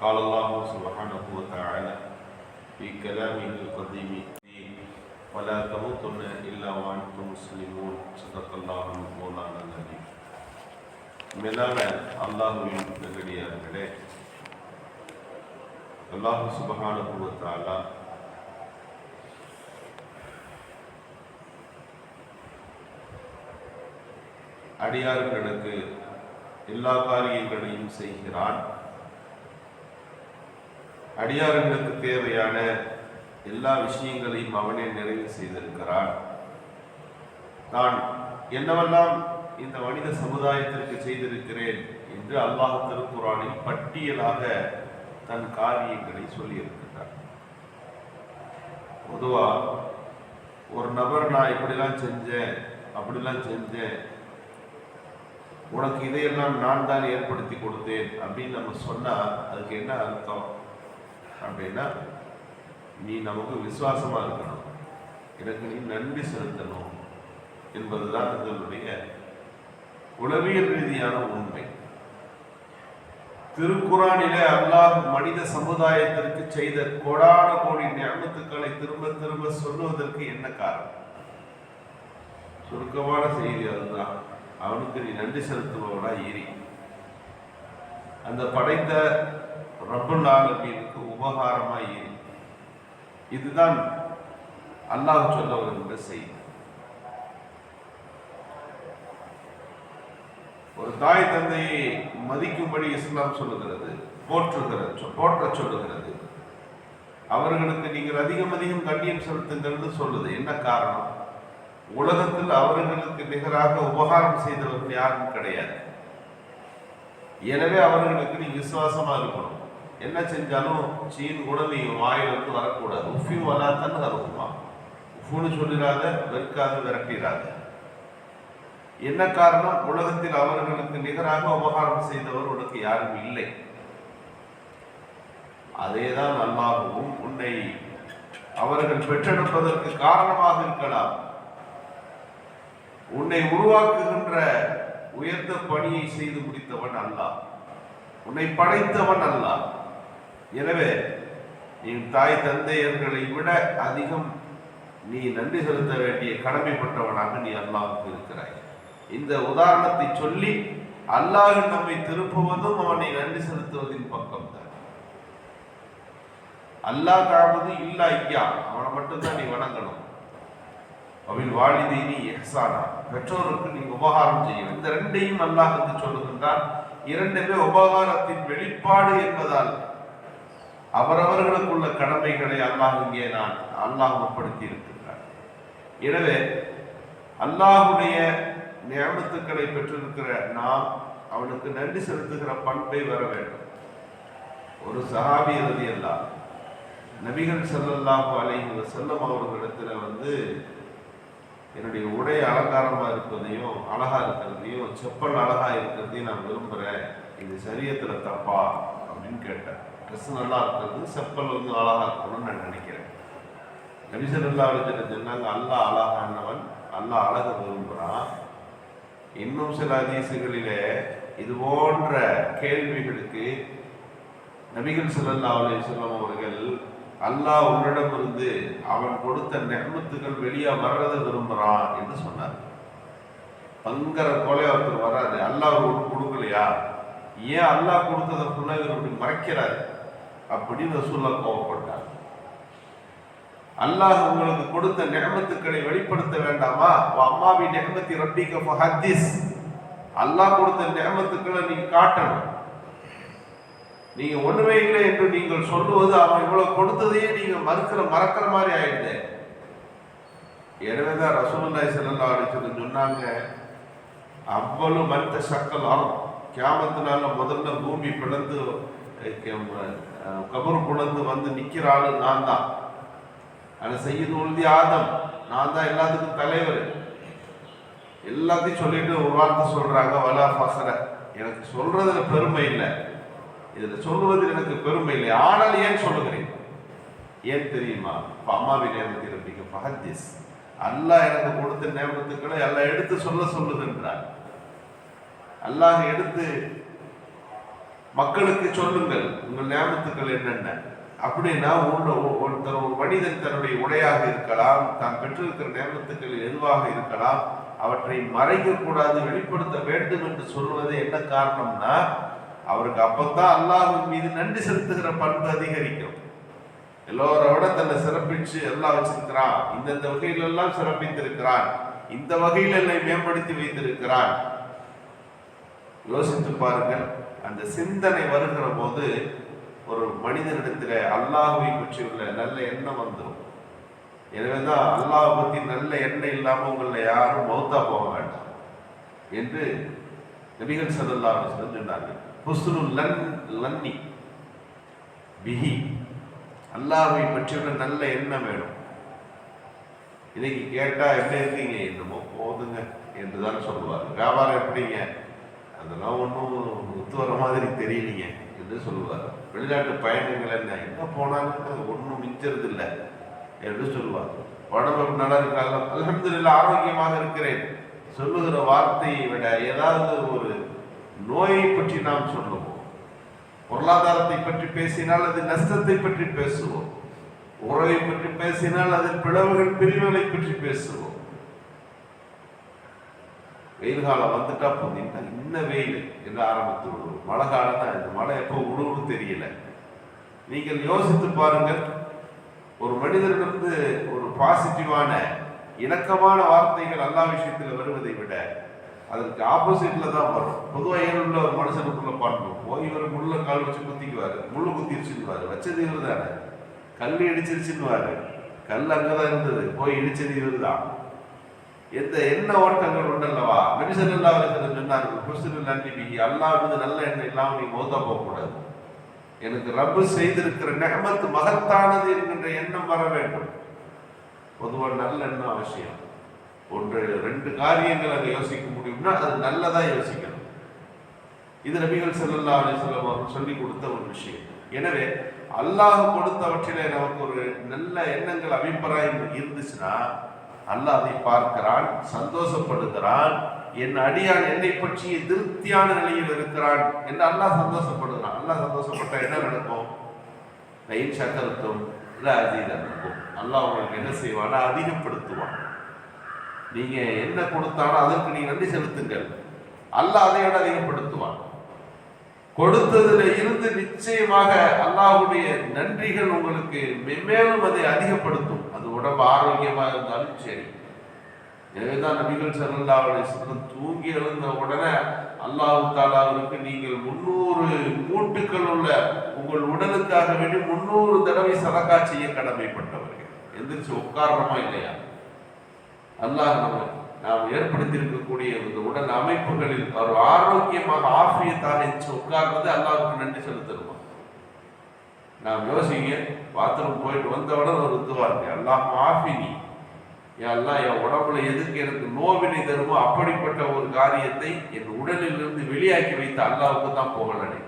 قال الله سبحانه وتعالى في كلامه القديم ولا تموتن إلا وأنتم مسلمون صدق الله مولانا العظيم மேலான அல்லாஹுவின் நகடியார்களே அல்லாஹு சுபஹானஹு வ தஆலா அடியார்களுக்கு எல்லா காரியங்களையும் செய்கிறான் அடியார்களுக்கு தேவையான எல்லா விஷயங்களையும் அவனே நிறைவு செய்திருக்கிறான். நான் என்னவெல்லாம் இந்த மனித சமுதாயத்திற்கு செய்திருக்கிறேன் என்று அல்லாஹ் திருக்குறானில் பட்டியலாக தன் காரியங்களை சொல்லியிருக்கிறார் பொதுவா ஒரு நபர் நான் இப்படிலாம் செஞ்சேன் அப்படிலாம் செஞ்சேன் உனக்கு இதையெல்லாம் நான் தான் ஏற்படுத்தி கொடுத்தேன் அப்படின்னு நம்ம சொன்னா அதுக்கு என்ன அர்த்தம்? அப்படின்னா நீ நமக்கு விசுவாசமா இருக்கணும். எனக்கு நீ நன்றி செலுத்தணும் என்பதுதான் இதனுடைய உளவியல் ரீதியான உண்மை. திருக்குறானிலே அல்லாஹ் மனித சமுதாயத்திற்கு செய்த கோடான கோடி ஞாபகத்துக்களை திரும்ப திரும்ப சொல்லுவதற்கு என்ன காரணம்? சுருக்கமான செய்தி அதுதான். அவனுக்கு நீ நன்றி செலுத்துபவனா ஏறி அந்த படைத்த ரப்புல் ஆலமீனுக்கு உபகாரமா இருக்கும் இதுதான் அல்லாஹ் சொல்ல வருகின்ற செய்தி. ஒரு தாய் தந்தையை மதிக்கும்படி இஸ்லாம் சொல்லுகிறது போற்றுகிறது போற்ற சொல்லுகிறது. அவர்களுக்கு நீங்கள் அதிகம் அதிகம் கண்ணியம் செலுத்துங்கள்னு சொல்லுது. என்ன காரணம்? உலகத்தில் அவர்களுக்கு நிகராக உபகாரம் செய்தவர்கள் யாரும் கிடையாது. எனவே அவர்களுக்கு நீ விசுவாசமா இருக்கணும். என்ன செஞ்சாலும் சீன் கூட நீ வாயிலிருந்து வரக்கூடாது. உஃபி வராத்தன்னு வருமா உஃபுன்னு சொல்லிடாத வெறுக்காது விரட்டிடாத. என்ன காரணம்? உலகத்தில் அவர்களுக்கு நிகராக உபகாரம் செய்தவர் உனக்கு யாரும் இல்லை. அதேதான் அல்லாஹுவும் உன்னை அவர்கள் பெற்றெடுப்பதற்கு காரணமாக இருக்கலாம். உன்னை உருவாக்குகின்ற உயர்ந்த பணியை செய்து முடித்தவன் அல்லாஹ். உன்னை படைத்தவன் அல்லாஹ். எனவே என் தாய் தந்தையர்களை விட அதிகம் நீ நன்றி செலுத்த வேண்டிய கடமைப்பட்டவனாக நீ அல்லாஹுக்கு இருக்கிறாய். இந்த உதாரணத்தை சொல்லி அல்லாஹ் நம்மை திருப்புவதும் அவனை நன்றி செலுத்துவதின் பக்கம் தான் அல்லாஹ் காப்பது இல்லா ஐயா அவனை மட்டும்தான் நீ வணங்கணும். அவள் நீ எஹ்சானா பெற்றோருக்கு நீ உபகாரம் செய்யும் இந்த ரெண்டையும் அல்லாஹ் என்று சொல்லுகின்றான். இரண்டுமே உபகாரத்தின் வெளிப்பாடு என்பதால் அவரவர்களுக்குள்ள கடமைகளை அல்லாஹ் இங்கே நான் அல்லாஹ் உட்படுத்தி இருக்கின்றான் எனவே அல்லாஹுடைய நியமத்துக்களை பெற்றிருக்கிற நாம் அவனுக்கு நன்றி செலுத்துகிற பண்பை வர வேண்டும். ஒரு சஹாபி இறுதி எல்லாம் நபிகள் செல்லல்லாஹு அலைஹி வஸல்லம் அவர்களிடத்துல வந்து என்னுடைய உடை அலங்காரமாக இருப்பதையும் அழகாக இருக்கிறதையும் செப்பல் அழகாக இருக்கிறதையும் நான் விரும்புகிறேன் இது சரியத்தில் தப்பா? அப்படின்னு கேட்டேன் ட்ரெஸ் நல்லா இருக்கிறது செப்பல் வந்து அழகாக இருக்கணும்னு நான் நினைக்கிறேன். நபிசல்லா அலிஜன சொன்னாங்க அல்லாஹ் அழகானவன் அல்லாஹ் அழக விரும்புகிறான் இன்னும் சில அதிசயங்களிலே இது போன்ற கேள்விகளுக்கு நபிகள் ஸல்லல்லாஹு அலே செல்லம் அவர்கள் அல்லாஹ் உன்னிடமிருந்து அவன் கொடுத்த நெகமத்துகள் வெளியே வர்றதை விரும்புகிறான் என்று சொன்னார். பங்கர கொலை ஒருத்தர் வராது அல்லாஹ் ஒரு கொடுக்கலையா? ஏன் அல்லாஹ் கொடுத்ததை ஃபுல்லாக இவர் இப்படி மறைக்கிறார்? அப்படின்னு ரசூல்லா கோவப்பட்டார் அல்லாஹ் உங்களுக்கு கொடுத்த நேமத்துக்களை வெளிப்படுத்த வேண்டாமா? அம்மாவி நெகமத்தி ரப்பிக்க ஃபஹத்திஸ் அல்லாஹ் கொடுத்த நேமத்துக்களை நீங்க காட்டணும். நீங்க ஒண்ணுமே இல்லை என்று நீங்கள் சொல்லுவது அவன் இவ்வளவு கொடுத்ததையே நீங்க மறுக்கிற மறக்கிற மாதிரி ஆயிடுது. எனவேதான் ரசூலுல்லாஹி ஸல்லல்லாஹு அடிச்சது சொன்னாங்க அவ்வளவு மனித சக்கல் ஆகும். முதல்ல பூமி பிளந்து கபரு பிளந்து வந்து நிற்கிற ஆளு நான் தான் அதை செய்யுது உறுதி ஆதம். நான் தான் எல்லாத்துக்கும் தலைவர். எல்லாத்தையும் சொல்லிட்டு ஒரு வார்த்தை சொல்றாங்க வலா பாசர எனக்கு சொல்றதுல பெருமை இல்லை. இதுல சொல்லுவதில் எனக்கு பெருமை இல்லை. ஆனால் ஏன் சொல்லுகிறேன்? ஏன் தெரியுமா? இப்போ அம்மாவின் நேமத்தை ரப்பிக்க ஃபஹத்திஸ் அல்லாஹ் எனக்கு கொடுத்த நேமத்துக்களை எல்லாம் எடுத்து சொல்ல சொல்லுதுன்றார் அல்லாஹ் எடுத்து மக்களுக்கு சொல்லுங்கள் உங்கள் ஞாபகத்துக்கள் என்னென்ன? அப்படின்னா உள்ள ஒருத்தர் ஒரு மனிதன் தன்னுடைய உடையாக இருக்கலாம் தான் பெற்றிருக்கிற ஞாபகத்துக்கள் எதுவாக இருக்கலாம் அவற்றை மறைக்க கூடாது வெளிப்படுத்த வேண்டும் என்று சொல்வது என்ன காரணம்னா அவருக்கு அப்பத்தான் அல்லாஹின் மீது நன்றி செலுத்துகிற பண்பு அதிகரிக்கும். எல்லோரை விட தன்னை சிறப்பிச்சு எல்லாம் வச்சிருக்கிறான். இந்தந்த வகையில எல்லாம் சிறப்பித்திருக்கிறான். இந்த வகையில் என்னை மேம்படுத்தி வைத்திருக்கிறான். யோசித்து பாருங்கள். அந்த சிந்தனை வருகிற போது ஒரு மனிதனிடத்தில் அல்லாஹுவை பற்றியுள்ள நல்ல எண்ணம் வந்துடும் எனவே தான் அல்லாஹ் பத்தி நல்ல எண்ணம் இல்லாமல் உங்களை யாரும் மௌத்தா போக வேண்டாம் என்று நபிகள் ஸல்லல்லாஹு அலைஹி வஸல்லம் சொன்னார்கள். லன் லன்னி. பிஹி. அல்லாஹ்வை பற்றியுள்ள நல்ல எண்ணம் வேணும். இன்னைக்கு கேட்டால் எப்படி இருக்கீங்க? என்னமோ போதுங்க என்றுதான் சொல்லுவார் வியாபாரம் எப்படிங்க? அதெல்லாம் ஒன்றும் ஒத்து வர மாதிரி தெரியலீங்க. என்று சொல்லுவார்? வெளிநாட்டு பயணங்கள் என்ன? எங்கே போனாலும் ஒன்றும் மிஞ்சறது இல்லை என்று சொல்லுவார். உடம்பு நல்லா இருக்காங்க அலமதுல ஆரோக்கியமாக இருக்கிறேன். சொல்லுகிற வார்த்தையை விட ஏதாவது ஒரு நோயை பற்றி நாம் சொல்லுவோம். பொருளாதாரத்தை பற்றி பேசினால் அது நஷ்டத்தை பற்றி பேசுவோம். உறவை பற்றி பேசினால் அதில் பிளவுகள் பிரிவுகளை பற்றி பேசுவோம். வெயில் காலம் வந்துட்டா போனீங்கன்னா இன்னும் இன்ன வெயில் என்று ஆரம்பித்து விடுவோம். மழை காலம் தான் இந்த மழை எப்போ விடுவோம்னு தெரியல. நீங்கள் யோசித்து பாருங்கள் ஒரு மனிதனிடந்து ஒரு பாசிட்டிவான இணக்கமான வார்த்தைகள் எல்லா விஷயத்தில் வருவதை விட அதற்கு ஆப்போசிட்ல தான் வரும். பொதுவாக ஏழுள்ள ஒரு மனுஷனுக்குள்ள பாடணும் போய் இவர் முள்ள கால் வச்சு குத்திக்குவாரு முள்ளு குத்திருச்சுன்னுவாரு வச்சது இவர் தானே கல் இடிச்சிருச்சுன்னுவாரு. கல் அங்கதான் இருந்தது போய் இடிச்சது இவர் தான் எந்த என்ன ஓட்டங்கள் உண்டல்லவா? மனுஷன் இல்லாத சொன்னார்கள்? குஸ்தின் நன்றி பிகி. அல்லாஹ் வந்து நல்ல எண்ணம் இல்லாமல் நீ மோத போகக்கூடாது. எனக்கு ரப்பு செய்திருக்கிற நெகமத்து மகத்தானது என்கின்ற எண்ணம் வர வேண்டும். பொதுவாக நல்ல எண்ணம் அவசியம். ஒன்று ரெண்டு காரியங்கள் அங்கே யோசிக்க முடியும்னா அது நல்லதா யோசிக்கணும். இது நபிகள் செல்லல்லா அலைஹி அவர்கள் சொல்லி கொடுத்த ஒரு விஷயம். எனவே அல்லாஹ் கொடுத்தவற்றிலே நமக்கு ஒரு நல்ல எண்ணங்கள் அபிப்பிராயம் இருந்துச்சுன்னா அல்லாஹ் அதை பார்க்கிறான் சந்தோஷப்படுகிறான். என் அடியான் என்னை பற்றிய திருப்தியான நிலையில் இருக்கிறான் என்று அல்லாஹ் சந்தோஷப்படுகிறான். அல்லாஹ் சந்தோஷப்பட்டா என்ன நடக்கும்? ரயில் சக்கரத்தும் இல்லை அதீதம் இருக்கும் அல்லாஹ் உங்களுக்கு என்ன செய்வானா? அதிகப்படுத்துவான். நீங்க என்ன கொடுத்தாலும் அதற்கு நீங்க நன்றி செலுத்துங்கள். அல்லாஹ் அதை விட அதிகப்படுத்துவான். கொடுத்ததுல இருந்து நிச்சயமாக அல்லாஹுடைய நன்றிகள் உங்களுக்கு மேலும் அதை அதிகப்படுத்தும். உடம்பு ஆரோக்கியமா இருந்தாலும் சரி. எனவேதான் நபிகள் ஸல்லல்லாஹு அலைஹி தூங்கி எழுந்த உடனே அல்லாஹ் தாலாவிற்கு நீங்கள் முன்னூறு மூட்டுக்கள் உள்ள உங்கள் உடலுக்காக வேண்டி முன்னூறு தடவை சதக்கா செய்ய கடமைப்பட்டவர்கள். எந்திரிச்சு உட்காரணமா இல்லையா? அல்லாஹ் நம்ம நாம் ஏற்படுத்தி இருக்கக்கூடிய இந்த உடல் அமைப்புகளில் ஒரு ஆரோக்கியமாக ஆஃபியத்தாக இருந்துச்சு உட்கார்ந்து அல்லாஹ்வுக்கு நன்றி செலுத்தணுமா? நான் யோசிங்க பாத்ரூம் போயிட்டு வந்தவுடன் ஒரு இதுவா இருக்கு எல்லாம் மாஃபினி என் என் உடம்புல எதுக்கு எனக்கு நோவினை தருமோ? அப்படிப்பட்ட ஒரு காரியத்தை என் உடலிலிருந்து வெளியாக்கி வைத்த அல்லாவுக்கு தான் புகழனை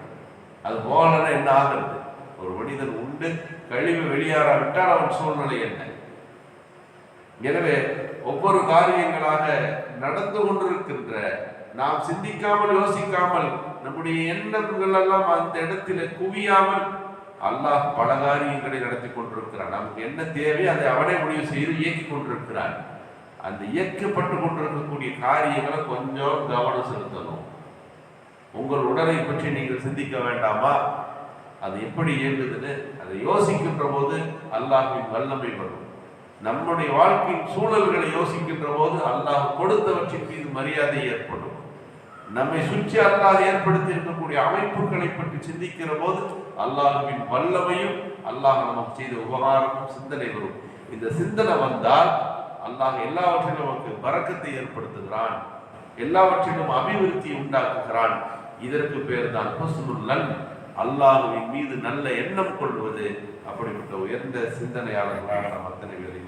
அது போகலன்னா என்ன ஆகிறது? ஒரு மனிதன் உண்டு கழிவு வெளியாறாவிட்டால் அவன் சூழ்நிலை என்ன? எனவே ஒவ்வொரு காரியங்களாக நடந்து கொண்டிருக்கின்ற நாம் சிந்திக்காமல் யோசிக்காமல் நம்முடைய எண்ணங்கள் எல்லாம் அந்த இடத்தில் குவியாமல் அல்லாஹ் பல காரியங்களை நடத்தி கொண்டிருக்கிறான். நமக்கு என்ன தேவை அதை அவனே முடிவு செய்து இயக்கி கொண்டிருக்கிறான். அந்த இயக்கப்பட்டு கொண்டிருக்கக்கூடிய காரியங்களை கொஞ்சம் கவனம் செலுத்தணும். உங்கள் உடலை பற்றி நீங்கள் சிந்திக்க வேண்டாமா? அது எப்படி இயங்குதுன்னு அதை யோசிக்கின்ற போது அல்லாஹின் வல்லமை வரும். நம்முடைய வாழ்க்கையின் சூழல்களை யோசிக்கின்ற போது அல்லாஹ் கொடுத்தவற்றின் மீது மரியாதை ஏற்படும். நம்மை சுற்றி அல்லாஹ் ஏற்படுத்தி இருக்கக்கூடிய அமைப்புகளை பற்றி சிந்திக்கிற போது அல்லாஹுவின் வல்லமையும் அல்லாஹ் நமக்கு செய்த உபகாரமும் சிந்தனை வரும். இந்த சிந்தனை வந்தால் அல்லாஹ் எல்லாவற்றிலும் நமக்கு பறக்கத்தை ஏற்படுத்துகிறான். எல்லாவற்றிலும் அபிவிருத்தி உண்டாக்குகிறான். இதற்கு பேர் தான் ஹுஸ்னுல் அல்லாஹுவின் மீது நல்ல எண்ணம் கொள்வது அப்படிப்பட்ட உயர்ந்த சிந்தனையாளர்களாக நாம் அத்தனை பேர்